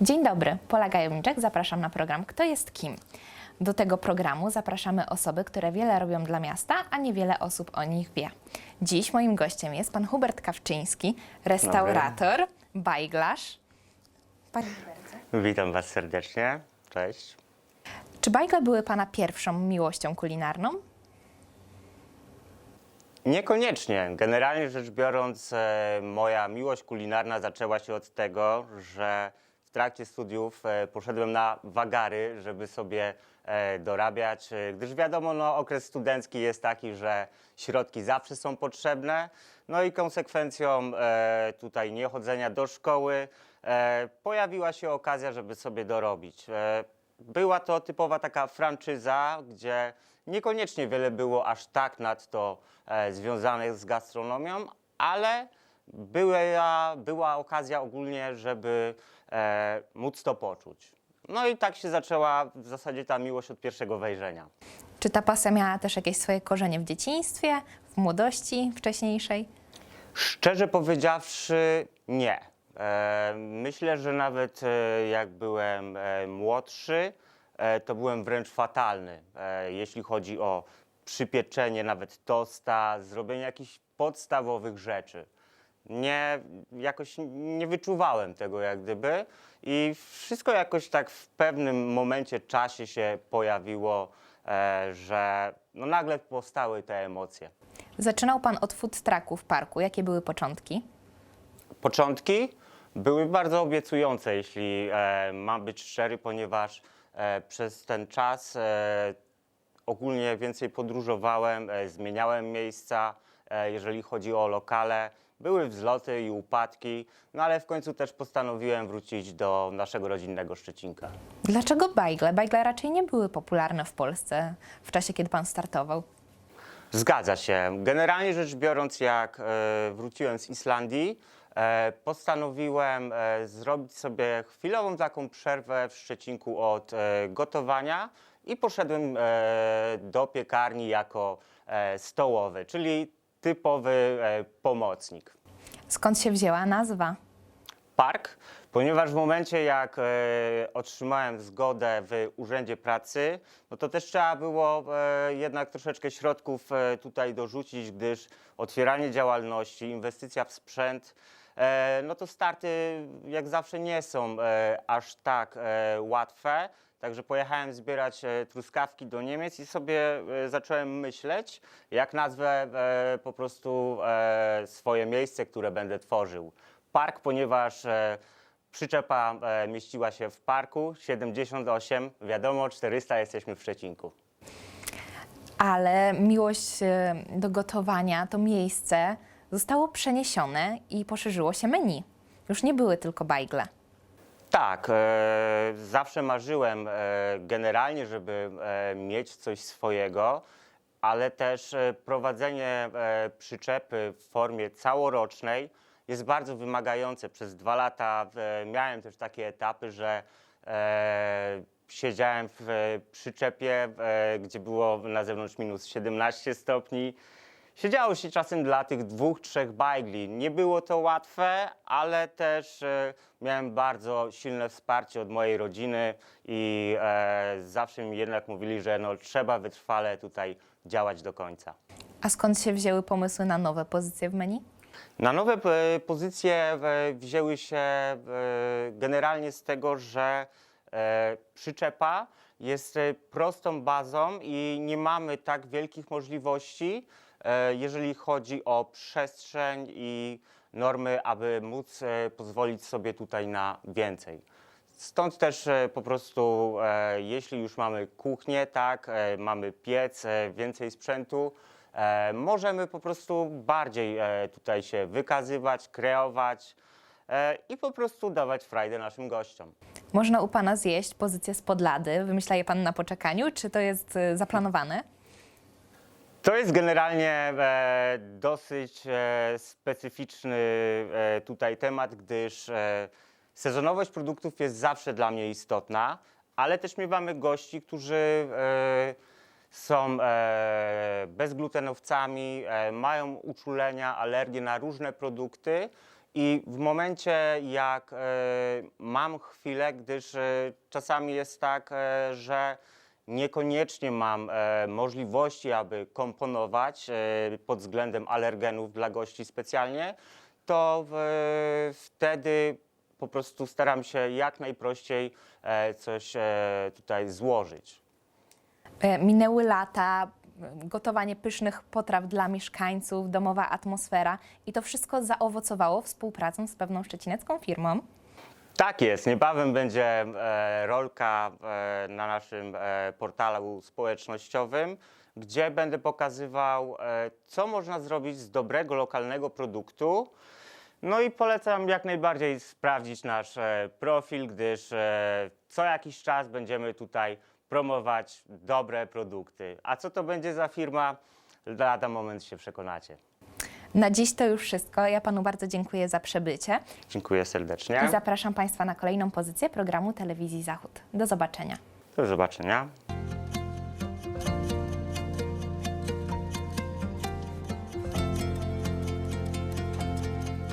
Dzień dobry, Pola Gajowniczek, zapraszam na program Kto jest kim? Do tego programu zapraszamy osoby, które wiele robią dla miasta, a niewiele osób o nich wie. Dziś moim gościem jest pan Hubert Kawczyński, restaurator, bajglarz. Panie Hubercie, Witam Was serdecznie. Cześć. czy bajgle były pana pierwszą miłością kulinarną? Niekoniecznie. Generalnie rzecz biorąc, e, moja miłość kulinarna zaczęła się od tego, że w trakcie studiów e, poszedłem na wagary, żeby sobie e, dorabiać, e, gdyż wiadomo, no, okres studencki jest taki, że środki zawsze są potrzebne. No i konsekwencją tutaj niechodzenia do szkoły pojawiła się okazja, żeby sobie dorobić. Była to typowa taka franczyza, gdzie niekoniecznie wiele było aż tak nadto związanych z gastronomią, ale była, była okazja ogólnie, żeby e, móc to poczuć. No i tak się zaczęła w zasadzie ta miłość od pierwszego wejrzenia. Czy ta pasja miała też jakieś swoje korzenie w dzieciństwie, w młodości wcześniejszej? Szczerze powiedziawszy, nie. E, myślę, że nawet e, jak byłem e, młodszy, e, to byłem wręcz fatalny, e, jeśli chodzi o przypieczenie nawet tosta, zrobienie jakichś podstawowych rzeczy. Nie, jakoś nie wyczuwałem tego jak gdyby i wszystko jakoś tak w pewnym momencie, czasie się pojawiło, e, że no nagle powstały te emocje. Zaczynał pan od food trucku w parku. Jakie były początki? Początki były bardzo obiecujące, jeśli e, mam być szczery, ponieważ e, przez ten czas e, ogólnie więcej podróżowałem, e, zmieniałem miejsca, e, jeżeli chodzi o lokale. Były wzloty i upadki, no ale w końcu też postanowiłem wrócić do naszego rodzinnego Szczecinka. Dlaczego bajgle? Bajgle raczej nie były popularne w Polsce w czasie, kiedy pan startował. Zgadza się. Generalnie rzecz biorąc, jak e, wróciłem z Islandii, e, postanowiłem e, zrobić sobie chwilową taką przerwę w Szczecinku od e, gotowania i poszedłem e, do piekarni jako e, stołowy, czyli typowy e, pomocnik Skąd się wzięła nazwa? park, ponieważ w momencie jak e, otrzymałem zgodę w Urzędzie Pracy, no to też trzeba było e, jednak troszeczkę środków e, tutaj dorzucić, gdyż otwieranie działalności, inwestycja w sprzęt, no to starty jak zawsze nie są e, aż tak e, łatwe. Także pojechałem zbierać e, truskawki do Niemiec i sobie e, zacząłem myśleć, jak nazwę e, po prostu e, swoje miejsce, które będę tworzył. Park, ponieważ e, przyczepa e, mieściła się w parku, 78, wiadomo, 400 jesteśmy w Szczecinku. Ale miłość e, do gotowania, to miejsce zostało przeniesione i poszerzyło się menu. Już nie były tylko bajgle. Tak, e, zawsze marzyłem e, generalnie, żeby e, mieć coś swojego, ale też e, prowadzenie e, przyczepy w formie całorocznej jest bardzo wymagające. Przez dwa lata e, miałem też takie etapy, że e, siedziałem w e, przyczepie, e, gdzie było na zewnątrz minus 17 stopni. Siedziało się czasem dla tych dwóch, trzech bajgli. Nie było to łatwe, ale też e, miałem bardzo silne wsparcie od mojej rodziny i e, zawsze mi jednak mówili, że no, trzeba wytrwale tutaj działać do końca. A skąd się wzięły pomysły na nowe pozycje w menu? Na nowe e, pozycje e, wzięły się e, generalnie z tego, że e, przyczepa jest e, prostą bazą i nie mamy tak wielkich możliwości, jeżeli chodzi o przestrzeń i normy, aby móc e, pozwolić sobie tutaj na więcej. Stąd też e, po prostu, e, jeśli już mamy kuchnię, tak, e, mamy piec, e, więcej sprzętu, e, możemy po prostu bardziej e, tutaj się wykazywać, kreować e, i po prostu dawać frajdę naszym gościom. Można u pana zjeść pozycję z podlady. Wymyśla je pan na poczekaniu, czy to jest e, zaplanowane? To jest generalnie e, dosyć e, specyficzny e, tutaj temat, gdyż e, sezonowość produktów jest zawsze dla mnie istotna, ale też miewamy gości, którzy e, są e, bezglutenowcami, e, mają uczulenia, alergie na różne produkty I w momencie, jak e, mam chwilę, gdyż e, czasami jest tak, e, że niekoniecznie mam e, możliwości, aby komponować e, pod względem alergenów dla gości specjalnie, to w, wtedy po prostu staram się jak najprościej e, coś e, tutaj złożyć. E, Minęły lata, e, gotowanie pysznych potraw dla mieszkańców, domowa atmosfera i to wszystko zaowocowało współpracą z pewną szczecinecką firmą. Tak jest, niebawem będzie e, rolka e, na naszym e, portalu społecznościowym, gdzie będę pokazywał, e, co można zrobić z dobrego lokalnego produktu. No i polecam jak najbardziej sprawdzić nasz e, profil, gdyż e, co jakiś czas będziemy tutaj promować dobre produkty. A co to będzie za firma, lada moment się przekonacie. Na dziś to już wszystko. Ja panu bardzo dziękuję za przybycie Dziękuję serdecznie. i zapraszam państwa na kolejną pozycję programu Telewizji Zachód. Do zobaczenia. Do zobaczenia.